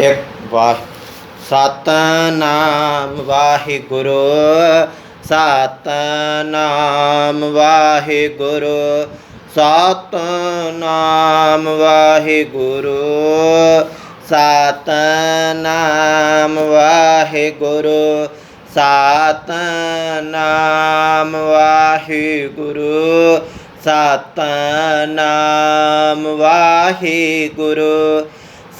ਇੱਕ ਵਾਹ ਸਤਨਾਮ ਵਾਹਿਗੁਰੂ ਸਤਨਾਮ ਵਾਹਿਗੁਰੂ ਸਤਨਾਮ ਵਾਹਿਗੁਰੂ ਸਤਨਾਮ ਵਾਹਿਗੁਰੂ ਸਤਨਾਮ ਵਾਹਿਗੁਰੂ ਸਤਨਾਮ ਵਾਹਿਗੁਰੂ।